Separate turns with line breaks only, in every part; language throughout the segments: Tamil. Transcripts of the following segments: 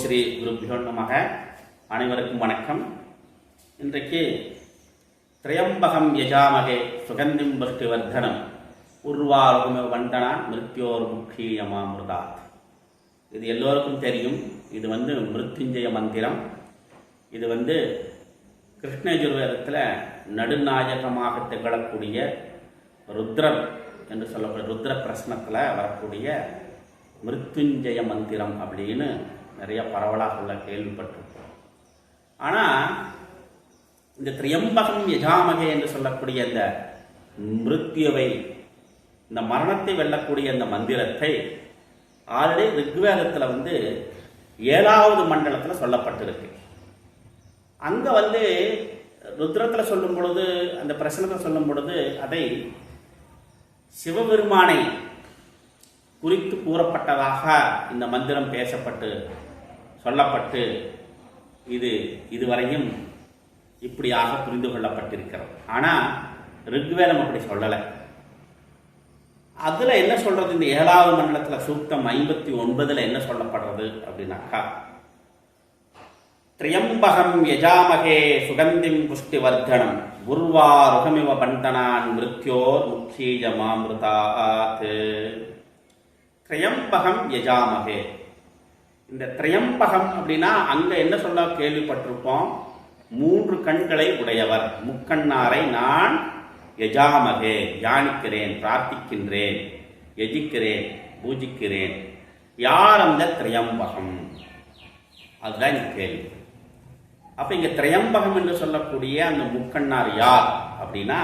ஸ்ரீ குருபியோ நமக. அனைவருக்கும் வணக்கம். இன்றைக்கு திரையம்பகம் யஜாமகே சுகந்திம் புஷ்டிவர்தனம் உருவாருகும வந்தனா மிருத்யோர் முக்கியமாமிருதாத் இது எல்லோருக்கும் தெரியும். இது வந்து மிருத்யுஞ்சய மந்திரம். இது வந்து கிருஷ்ணயஜுர்வேதத்தில் நடுநாயகமாக திகழக்கூடிய ருத்ரர் என்று சொல்லக்கூடிய ருத்ர பிரஸ்னத்தில் வரக்கூடிய மிருத்யுஞ்சய மந்திரம் அப்படின்னு நிறைய பரவலாக உள்ள கேள்விப்பட்டிருக்கோம் ஆனால் இந்த திரியம்பகம் யஜாமகே என்று சொல்லக்கூடிய இந்த மிருத்யுவை இந்த மரணத்தை வெல்லக்கூடிய இந்த மந்திரத்தை ஆல்ரெடி ரிக்வேதத்தில் வந்து ஏழாவது மண்டலத்தில் சொல்லப்பட்டிருக்கு. அங்கே வந்து ருத்ரத்தில் சொல்லும் பொழுது அந்த பிரசனத்தை சொல்லும் பொழுது அதை சிவபெருமானை குறித்து கூறப்பட்டதாக இந்த மந்திரம் பேசப்பட்டு சொல்லப்பட்டு இது இதுவரையும் இப்படியாக புரிந்து கொள்ளப்பட்டிருக்கிறது. ஆனால் ரிக்வேதம் அப்படி சொல்லலை. அதில் என்ன சொல்றது? இந்த ஏழாவது மண்டலத்தில் சூக்தம் ஐம்பத்தி ஒன்பதில் என்ன சொல்லப்படுறது அப்படின்னாக்கா திரியம்பகம் யஜாமகே சுகந்திம் புஷ்டிவர்தனம் குர்வாருகமிவ பண்டனான் மிருத்யோர் முக்கீஜமாமிருதாத் திரியம்பகம் யஜாமகே. இந்த திரையம்பகம் அப்படின்னா அங்க என்ன சொல்ல கேள்விப்பட்டிருப்போம்? மூன்று கண்களை உடையவர். முக்கண்ணாரை நான் எஜாமகே தியானிக்கிறேன் பிரார்த்திக்கின்றேன் யஜிக்கிறேன் பூஜிக்கிறேன். யார் அந்த திரையம்பகம்? அதுதான் இந்த கேள்வி. அப்ப இங்க திரையம்பகம் என்று சொல்லக்கூடிய அந்த முக்கண்ணார் யார் அப்படின்னா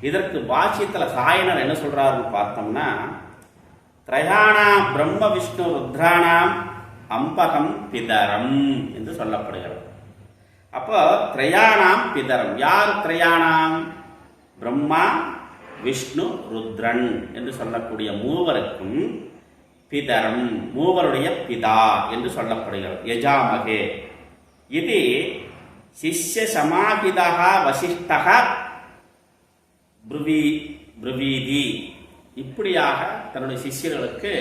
இதற்கு பாஷ்யத்துல சாயனர் என்ன சொல்றாருன்னு பார்த்தோம்னா திரயாணாம் பிரம்ம விஷ்ணு ருத்ராணாம் அம்பகம் பிதரம் என்று சொல்லப்படுகிறது. அப்போ திரையாணாம் பிதரம். யார் திரையாணாம்? பிரம்மா விஷ்ணு ருத்ரன் என்று சொல்லக்கூடிய மூவருக்கும் பிதரம் மூவருடைய பிதா என்று சொல்லப்படுகிறது. யஜாமகே. இது சிஷ்ய சமாஹிதா வசிஷ்டக ப்ருவி ப்ருவீதி. இப்படியாக தன்னுடைய சிஷ்யர்களுக்கு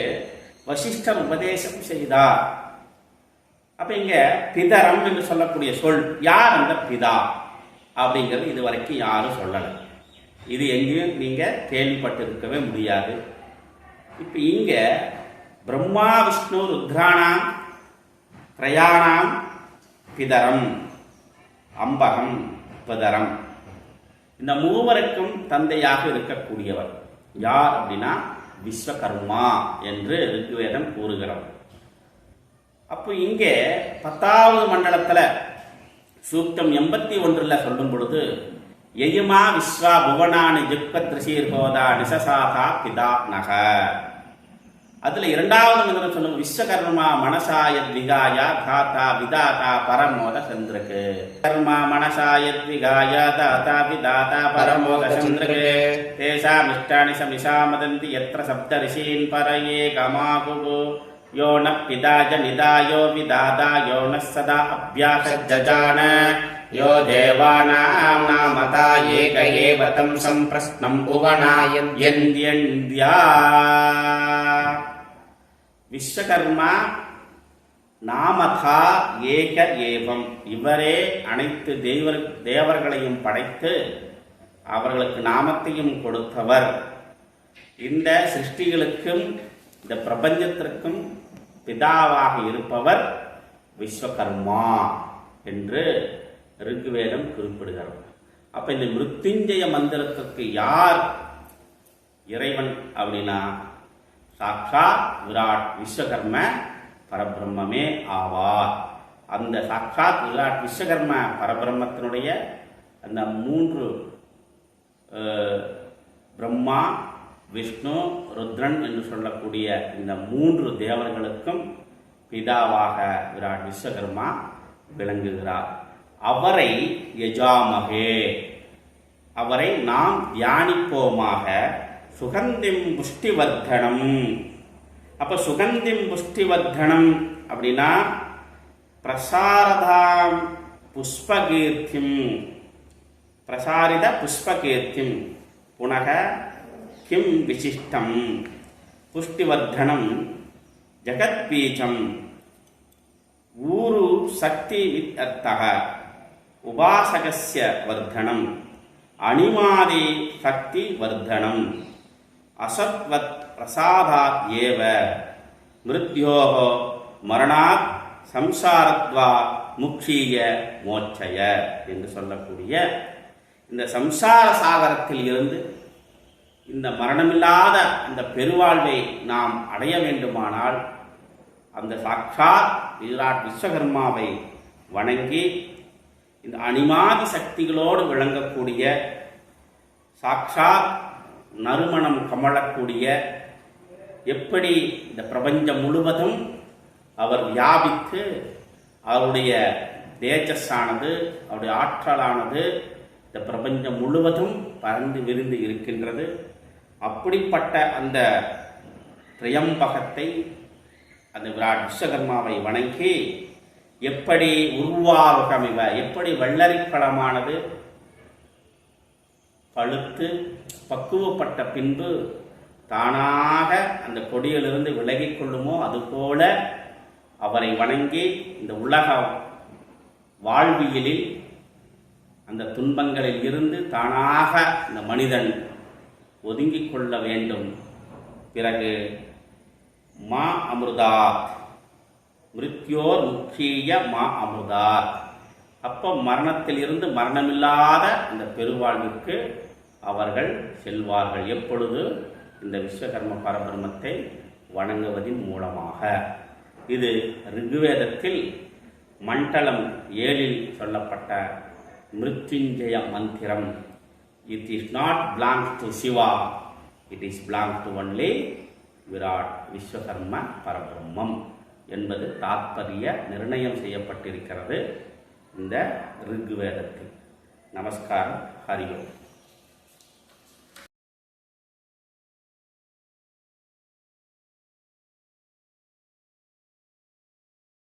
வசிஷ்டர் உபதேசம் செய்தார். அப்ப இங்க பிதரம் என்று சொல்லக்கூடிய சொல் யார் அந்த பிதா? அப்படிங்கிறது இது வரைக்கும் யாரும் சொல்லலை. இது எங்கேயும் நீங்க கேள்விப்பட்டிருக்கவே முடியாது. இப்ப இங்க பிரம்மா விஷ்ணு ருத்ராணாம் திரயாணாம் பிதரம் அம்பகம் பிதரம். இந்த மூவருக்கும் தந்தையாக இருக்கக்கூடியவர் யார் அப்படின்னா விஸ்வகர்மா என்று ரிக்வேதம் கூறுகிறோம் அப்போ இங்கே பத்தாவது மண்டலத்தில் சூக்தம் எண்பத்தி ஒன்றில் சொல்லும் பொழுது எயுமா விஸ்வா புவனானி ஜுக்பத் போதா நிசசாதா பிதா நக அதுல இரண்டாவது மந்திரம் சொல்லும் விஸ்வகர்மா மனசாய திகாயா தாத்தா விதாதா பரமோத சந்திரக்கு. கர்மா மனசாய திகாயா தாத்தா விதாதா பரமோத சந்திரக்கு. தேசாம் இஷ்டானி சமிஷா மதந்தி எத்திர சப்த ரிஷீன் பரையே கமாகுகு. யோ ந பிதாஜ நிதாயோ விதாதா யோ ந சதா அபியாசஜான யோ தேவானாம் நாமதா ஏக ஏவ தம் சம்பிரஸ்னம் புவனாயந்தியா விஸ்வகர்மா நாமதா ஏக ஏவம். இவரே அனைத்து தெய்வ தேவர்களையும் படைத்து அவர்களுக்கு நாமத்தையும் கொடுத்தவர். இந்த சிருஷ்டிகளுக்கும் இந்த பிரபஞ்சத்திற்கும் பிதாவாக இருப்பவர் விஸ்வகர்மா என்று ரிக்வேதம் குறிப்பிடுகிறது. அப்ப இந்த மிருத்துஞ்சய மந்திரத்திற்கு யார் இறைவன் அப்படின்னா சாட்சாத் விராட் விஸ்வகர்ம பரபிரம்மே ஆவார். அந்த சாக்ஷாத் விராட் விஸ்வகர்ம பரபிரம்மத்தினுடைய அந்த மூன்று பிரம்மா விஷ்ணு ருத்ரன் என்று சொல்லக்கூடிய இந்த மூன்று தேவர்களுக்கும் பிதாவாக விராட் விஸ்வகர்மா விளங்குகிறார். அவரை யஜாமகே அவரை நாம் தியானிப்போமாக சுகந்திம் புஷ்டிவர்தனம் அப்போ சுகந்திம் புஷ்டிவர்தனம் அப்படின்னா பிரசாரதாம் புஷ்பகீர்த்திம். பிரசாரித புஷ்பகீர்த்திம். புனக கிம் விசிஷ்டம். புஷ்டிவர்தனம் ஜகத்பீஜம். ஊரு சக்தி வித்தர்த்தக. உபாசகஸ்ய வர்தனம் அணிமாதி சக்தி வர்தனம் அசத்வத் பிரசாதாத் ஏவ. மிருத்யோகோ மரணாத் சம்சாரத்வா முக்ஷீய மோட்சய என்று சொல்லக்கூடிய இந்த சம்சார சாகரத்தில் இருந்து இந்த மரணமில்லாத இந்த பெருவாழ்வை நாம் அடைய வேண்டுமானால் அந்த சாட்சாத் விராட் விஸ்வகர்மாவை வணங்கி இந்த அணிமாதி சக்திகளோடு விளங்கக்கூடிய சாட்சாத் நறுமணம் கமழக்கூடிய எப்படி இந்த பிரபஞ்சம் முழுவதும் அவர் வியாபித்து அவருடைய தேஜஸானது அவருடைய ஆற்றலானது இந்த பிரபஞ்சம் முழுவதும் பறந்து விரிந்து இருக்கின்றது. அப்படிப்பட்ட அந்த திரையம்பகத்தை அந்த விராட் விஸ்வகர்மாவை வணங்கி எப்படி உருவாகமிவ எப்படி வெள்ளரிப்பழமானது பழுத்து பக்குவப்பட்ட பின்பு தானாக அந்த கொடியிலிருந்து விலகிக் கொள்ளுமோ அதுபோல அவரை வணங்கி இந்த உலக வாழ்வியலில் அந்த துன்பங்களில் இருந்து தானாக இந்த மனிதன் ஒதுங்கிக் கொள்ள வேண்டும். பிறகு மா அமிர்தாத் மிருத்யோர் முக்கிய மா அமிர்தாத். அப்போ மரணத்தில் இருந்து மரணமில்லாத இந்த பெருவாழ்விற்கு அவர்கள் செல்வார்கள். எப்பொழுது? இந்த விஸ்வகர்ம பரபிரமத்தை வணங்குவதின் மூலமாக. இது ரிகுவேதத்தில் மண்டலம் ஏழில் சொல்லப்பட்ட மிருத்யுஞ்சய மந்திரம். It is not belong to Shiva it is belong to only Virat Vishwakarma பரபிரம்மம் என்பது தாத்பரிய நிர்ணயம் செய்யப்பட்டிருக்கிறது இந்த ரிக்வேதத்தில். நமஸ்காரம். ஹரியோம்